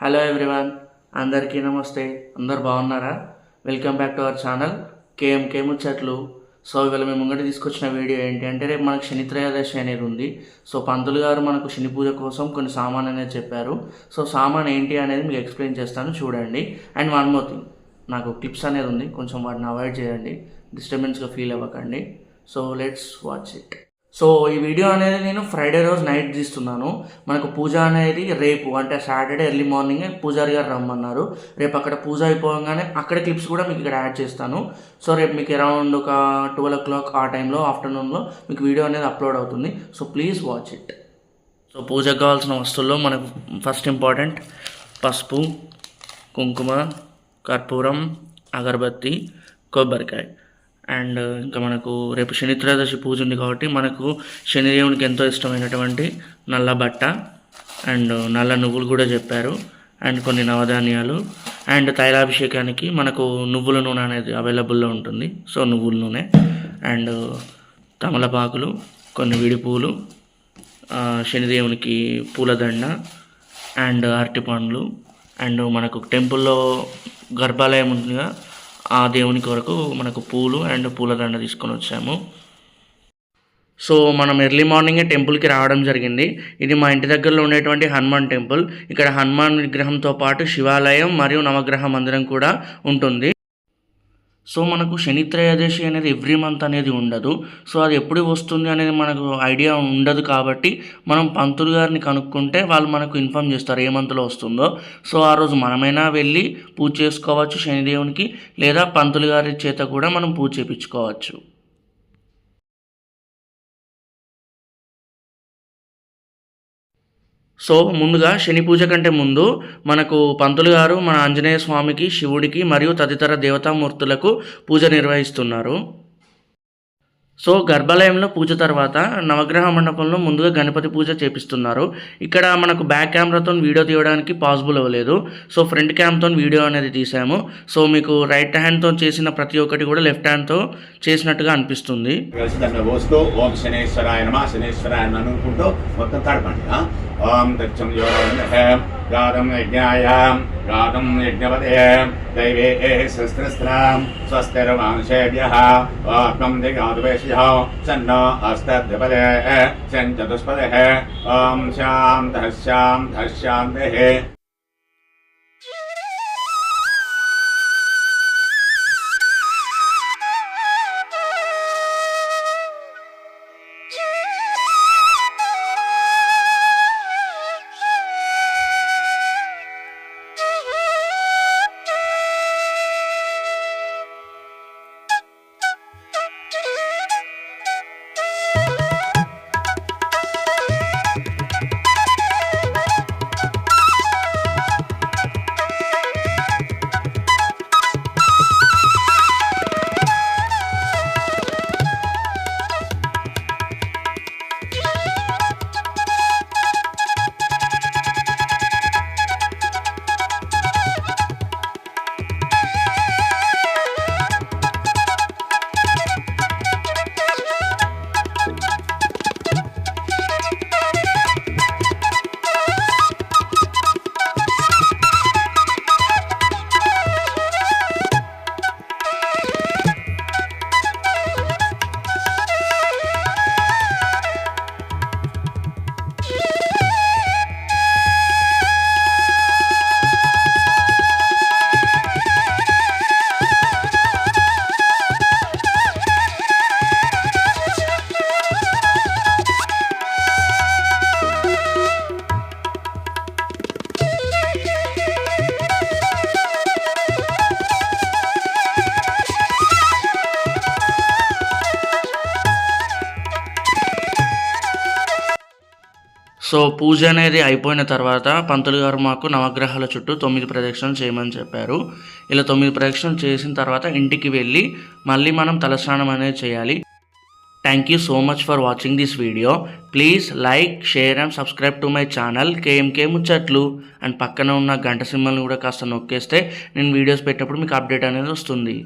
Hello everyone అందరికీ నమస్తే. అందరు బాగున్నారా? Welcome back to our channel KMK ముచ్చట్లు సో ఇవాళ మేము ముంగట తీసుకొచ్చిన వీడియో ఏంటి అంటే రేపు మనకు శని త్రయోదశి అనేది ఉంది. సో పంతులు గారు మనకు శని పూజ కోసం కొన్ని సామాన్ అనేది చెప్పారు. సో సామాన్ ఏంటి అనేది మీకు ఎక్స్ప్లెయిన్ చేస్తాను చూడండి. అండ్ వన్ మోర్ థింగ్ నాకు టిప్స్ అనేది ఉంది. కొంచెం వాటిని అవాయిడ్ చేయండి. డిస్టర్బెన్స్గా ఫీల్ అవ్వకండి. So let's watch it so ఈ వీడియో అనేది నేను ఫ్రైడే రోజు నైట్ తీస్తున్నాను. మనకు పూజ అనేది రేపు అంటే సాటర్డే ఎర్లీ మార్నింగ్ పూజారి గారు రమ్మన్నారు. రేపు అక్కడ పూజ అయిపోగానే అక్కడ క్లిప్స్ కూడా మీకు ఇక్కడ యాడ్ చేస్తాను. సో రేపు మీకు అరౌండ్ ఒక ట్వెల్వ్ ఓ క్లాక్ ఆ టైంలో ఆఫ్టర్నూన్లో మీకు వీడియో అనేది అప్లోడ్ అవుతుంది. So please watch it. So పూజకు కావాల్సిన వస్తువుల్లో మనకు ఫస్ట్ ఇంపార్టెంట్ పసుపు కుంకుమ కర్పూరం అగరబత్తి కొబ్బరికాయ. అండ్ ఇంకా మనకు రేపు శని త్రయోదశి పూజ ఉంది కాబట్టి మనకు శనిదేవునికి ఎంతో ఇష్టమైనటువంటి నల్ల బట్ట అండ్ నల్ల నువ్వులు కూడా చెప్పారు అండ్ కొన్ని నవధాన్యాలు అండ్ తైలాభిషేకానికి మనకు నువ్వుల నూనె అనేది అవైలబుల్లో ఉంటుంది. సో నువ్వుల నూనె అండ్ తమలపాకులు కొన్ని విడి పూలు శనిదేవునికి పూలదండ అండ్ అరటి పండ్లు అండ్ మనకు టెంపుల్లో గర్భాలయం ఉంటుందిగా ఆ దేవుని కొరకు మనకు పూలు అండ్ పూలదండ తీసుకొని వచ్చాము. సో మనం ఎర్లీ మార్నింగే టెంపుల్కి రావడం జరిగింది. ఇది మా ఇంటి దగ్గరలో ఉండేటువంటి హనుమాన్ టెంపుల్. ఇక్కడ హనుమాన్ విగ్రహంతో పాటు శివాలయం మరియు నవగ్రహ మందిరం కూడా ఉంటుంది. సో మనకు శని త్రయోదశి అనేది ఎవ్రీ మంత్ అనేది ఉండదు. సో అది ఎప్పుడు వస్తుంది అనేది మనకు ఐడియా ఉండదు కాబట్టి మనం పంతులు గారిని కనుక్కుంటే వాళ్ళు మనకు ఇన్ఫామ్ చేస్తారు ఏ మంత్లో వస్తుందో. సో ఆ రోజు మనమైనా వెళ్ళి పూజ చేసుకోవచ్చు శనిదేవునికి లేదా పంతులు గారి చేత కూడా మనం పూజ చేయించుకోవచ్చు సో ముందుగా శని పూజ కంటే ముందు మనకు పంతులు గారు మన ఆంజనేయ స్వామికి శివుడికి మరియు తదితర దేవతామూర్తులకు పూజ నిర్వహిస్తున్నారు. సో గర్భాలయంలో పూజ తర్వాత నవగ్రహ మండపంలో ముందుగా గణపతి పూజ చేపిస్తున్నారు. ఇక్కడ మనకు బ్యాక్ కెమెరాతో వీడియో తీయడానికి పాసిబుల్ అవ్వలేదు. సో ఫ్రంట్ క్యామ్తో వీడియో అనేది తీసాము. సో మీకు రైట్ హ్యాండ్తో చేసిన ప్రతి ఒక్కటి కూడా లెఫ్ట్ హ్యాండ్తో చేసినట్టుగా అనిపిస్తుంది. ఓం శనేశ్వరాయ శనేశ్వరాయ అనుకుంటూ మొత్తం తడపండి गातम् यज्ञायाम् गातम् यज्ञपदे दैवे सहस्रस्राम् स्वस्तिर्वांशेभ्यः आत्मम् दिगातुवेश्यः शन्न अस्तद्विपदे शञ्चतुष्पदः ॐ शाम् धश्याम् धश्यान्तेः సో పూజ అనేది అయిపోయిన తర్వాత పంతులు గారు మాకు నవగ్రహాల చుట్టూ తొమ్మిది ప్రదక్షిణలు చేయమని చెప్పారు. ఇలా తొమ్మిది ప్రదక్షిణలు చేసిన తర్వాత ఇంటికి వెళ్ళి మళ్ళీ మనం తలస్నానం అనేది చేయాలి. Thank you so much for watching this video please like share and subscribe to my channel KMK ముచ్చట్లు అండ్ పక్కన ఉన్న గంట సింబల్ని కూడా కాస్త నొక్కేస్తే నేను వీడియోస్ పెట్టినప్పుడు మీకు అప్డేట్ అనేది వస్తుంది.